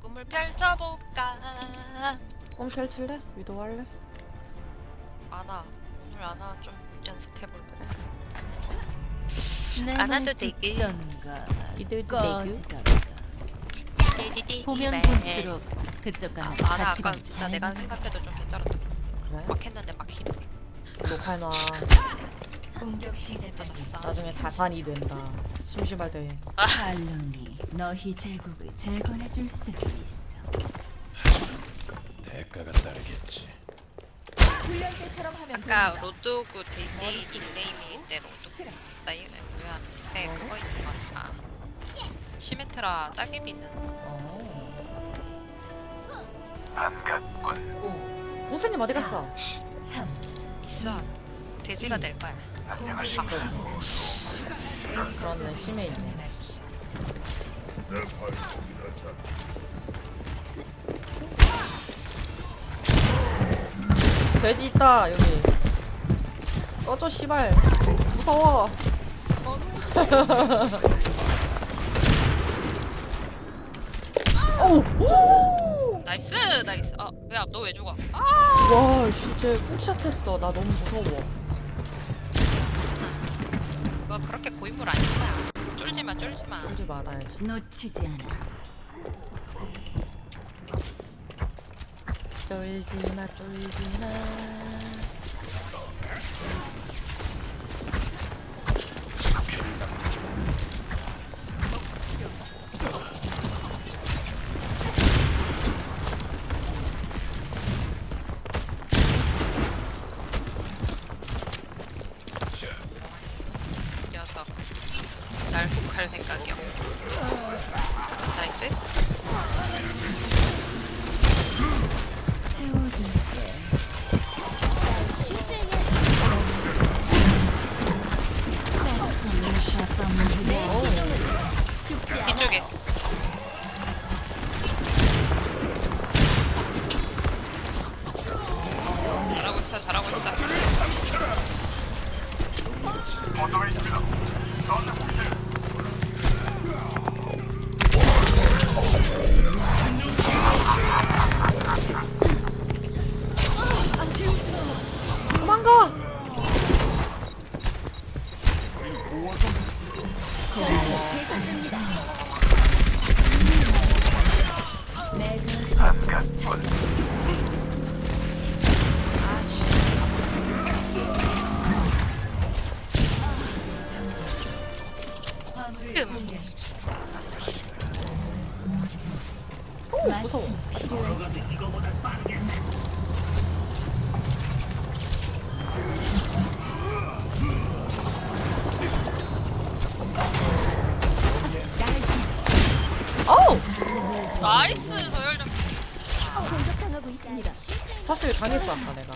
꿈을 펼쳐볼까 꿈 펼칠래? 위도 할래? 아나 오늘 아나 좀 연습해볼래 내안말 해도 되게. 이들도 디디디 보면 이메. 볼수록 그쪽 아, 가는 아나 가치가 아까 진짜 내가 생각해도 좀 괜찮았다 그래? 막 했는데 막 히네 녹화해놔 공격 시작까지 터졌어 나중에 자산이 된다. 심심할 때 칼lum이 너희 제국을 재건해 줄 수도 있어. 대가가 따르겠지. 아까 로드오그 돼지 닉네임이 내 로드 나 이게 뭐야? 네 그거 있는 거 같아. 시메트라 따개비는. 어. 반갑군. 홍수님 어디 갔어? 3 있어 돼지가 될 거야. 그렇네 심해 있네. 돼지 있다 여기. 꺼져 씨발. 무서워. 오! 나이스 나이스. 아 왜 너 왜 죽어? 아 와 진짜 훅샷 했어. 나 너무 무서워 그거 그렇게 고인물 아니야. 쫄지마 쫄지마. 쫄지 말아야지. 놓치지 않아. 쫄지마 쫄지마 날 훅할 생각이야 나 도 사실 당했어 아까 내가.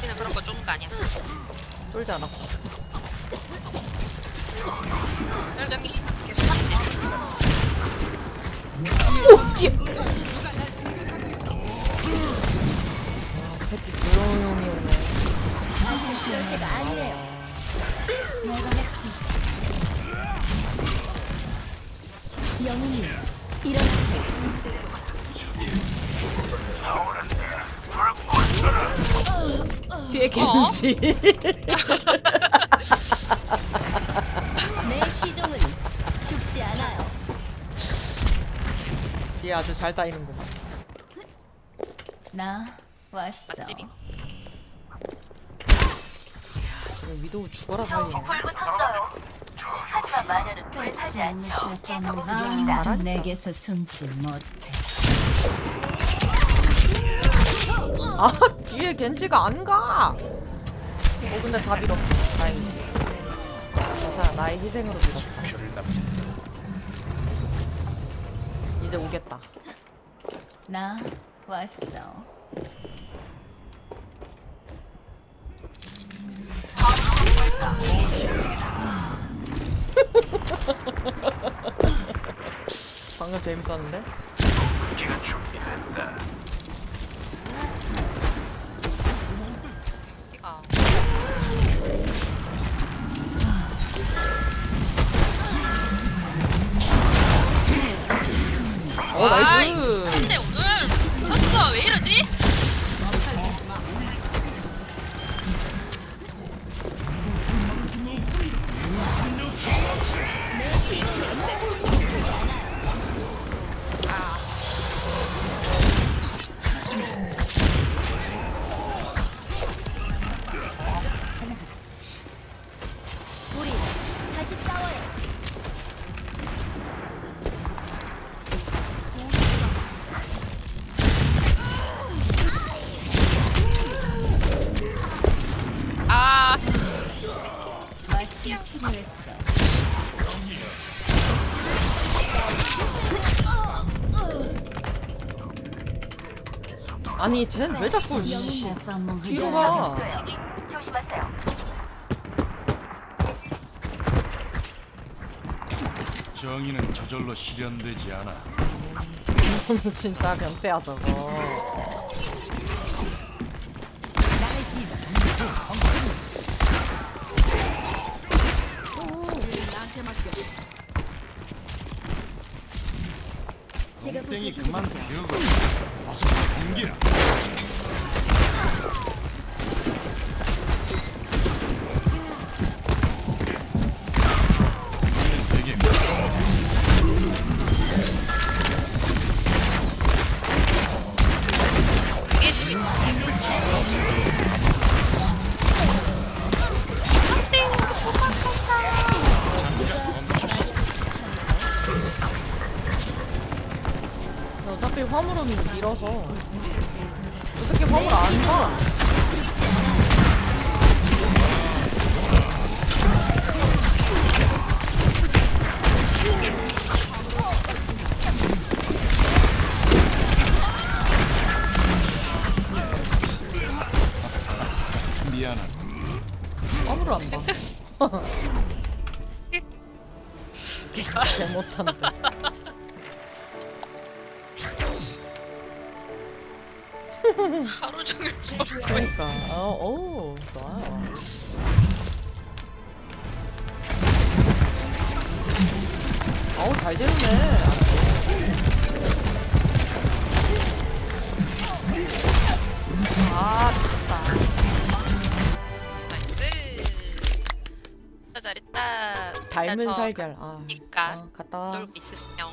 우리는 그런 거 좋은 거 아니야? 쫄지 않았어. 서열점이 계속 하면 되지 오! 뒤에! 아 새끼 조용히 오네 내가 했지 영웅이 일어나세요 뒤에 겐지 내 시종은 죽지 않아요. 뒤에 아주 잘 따이는구만. 나 왔어. 맛집이. 지금 위도우 죽어라 살리네. 할수 없는 쉴감을 아, 내게서 숨지 못해 아 뒤에 겐지가 안 가! 어 근데 다 밀었어 다행이지 괜찮아 나의 희생으로 밀었다. 이제 오겠다 나 왔어 방금 재밌었는데? 기가 준비됐다. 왜 이러지? 아니 쟤는 왜 자꾸 씨, 뒤로 가? 정의는 저절로 실현되지 않아. 진짜 변태야 저거. 땡이 그만 비우고 어서 공기라. 어차피 화물은 밀어서 어떻게 화물 안 가? 미안하다. 화물을 안 봐. 개 못한다. 하루 종일 먹고 그러니까. 어, 오, 좋아요. 어우, 잘 재우네. 아 미쳤다 나이스 잘했다 닮은 살결. 아, 그니까 어, 갔다 와. 놀고 있었어요